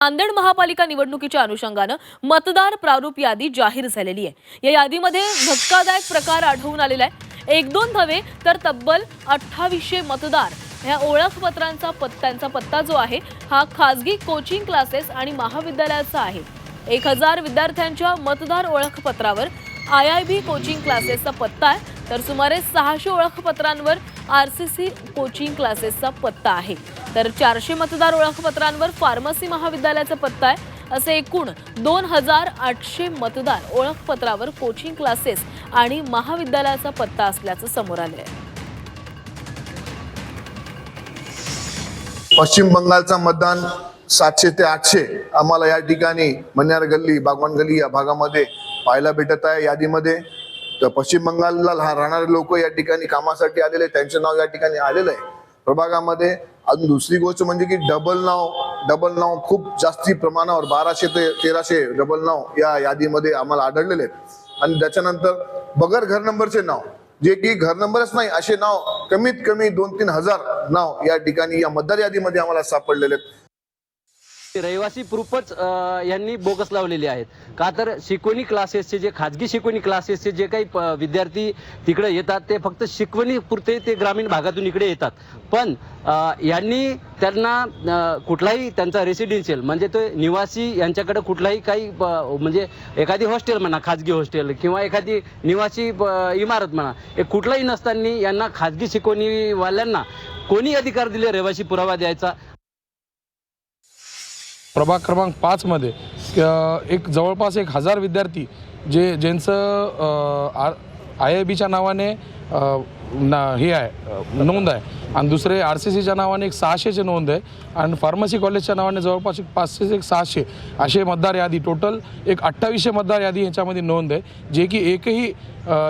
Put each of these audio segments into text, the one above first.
नांदेड महापालिका निवडणुकीच्या अनुषंगानं मतदार प्रारूप यादी जाहीर झालेली आहे. या यादीमध्ये धक्कादायक प्रकार आढळून आलेला आहे. एक दोन नव्हे तर तब्बल अठ्ठावीसशे मतदार ह्या ओळखपत्रांचा पत त्यांचा पत्ता जो आहे हा खासगी कोचिंग क्लासेस आणि महाविद्यालयाचा आहे. एक हजार विद्यार्थ्यांच्या मतदार ओळखपत्रावर आय आय बी कोचिंग क्लासेसचा पत्ता आहे. तर सुमारे सहाशे ओळखपत्रांवर आर सी सी कोचिंग क्लासेसचा पत्ता आहे. तर चारशे मतदार ओळखपत्रांवर फार्मसी महाविद्यालयाचा पत्ता आहे. असे एकूण दोन हजार आठशे मतदार ओळखपत्रावर कोचिंग क्लासेस आणि महाविद्यालयाचा पत्ता असल्याचं समोर आलं आहे पश्चिम बंगालचा मतदान सातशे ते आठशे आम्हाला या ठिकाणी मन्यार गल्ली बागवान गल्ली या भागामध्ये पाहायला भेटत आहे. यादीमध्ये तर पश्चिम बंगालला राहणारे लोक या ठिकाणी कामासाठी आलेले आहेत. त्यांचं नाव या ठिकाणी आलेलं आहे. प्रभागामध्ये अजून दुसरी गोष्ट म्हणजे की डबल नाव डबल नाव खूप जास्ती प्रमाणावर बाराशे ते तेराशे डबल नाव या यादीमध्ये आम्हाला आढळलेले आहेत. आणि त्याच्यानंतर बगर घर नंबरचे नाव जे की घर नंबरच नाही असे नाव कमीत कमी दोन तीन हजार नाव या ठिकाणी या मतदार यादीमध्ये आम्हाला सापडलेले आहेत. रहिवासी प्रूफच यांनी बोगस लावलेले आहेत. का तर शिकवणी क्लासेसचे जे खाजगी शिकवणी क्लासेसचे जे काही विद्यार्थी तिकडे येतात ते फक्त शिकवणी पुरते ते ग्रामीण भागातून इकडे येतात. पण यांनी त्यांना कुठलाही त्यांचा रेसिडेन्शियल म्हणजे तो निवासी यांच्याकडे कुठलाही काही म्हणजे एखादी हॉस्टेल म्हणा खाजगी हॉस्टेल किंवा एखादी निवासी इमारत म्हणा हे कुठलाही नसताना यांना खाजगी शिकवणीवाल्यांना कोणी अधिकार दिले रहिवासी पुरावा द्यायचा? प्रभाग क्रमांक पाचमध्ये एक जवळपास एक हजार विद्यार्थी जे ज्यांचं आर आय आय बीच्या नावाने ना हे आहे नोंद आहे. आणि दुसरे आर सी सीच्या नावाने एक सहाशेचे नोंद आहे. आणि फार्मसी कॉलेजच्या नावाने जवळपास एक पाचशे एक सहाशे असे मतदार यादी. टोटल एक अठ्ठावीसशे मतदार यादी ह्याच्यामध्ये नोंद आहे. जे की एकही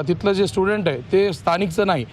तिथलं जे स्टुडंट आहे ते स्थानिकचं नाही.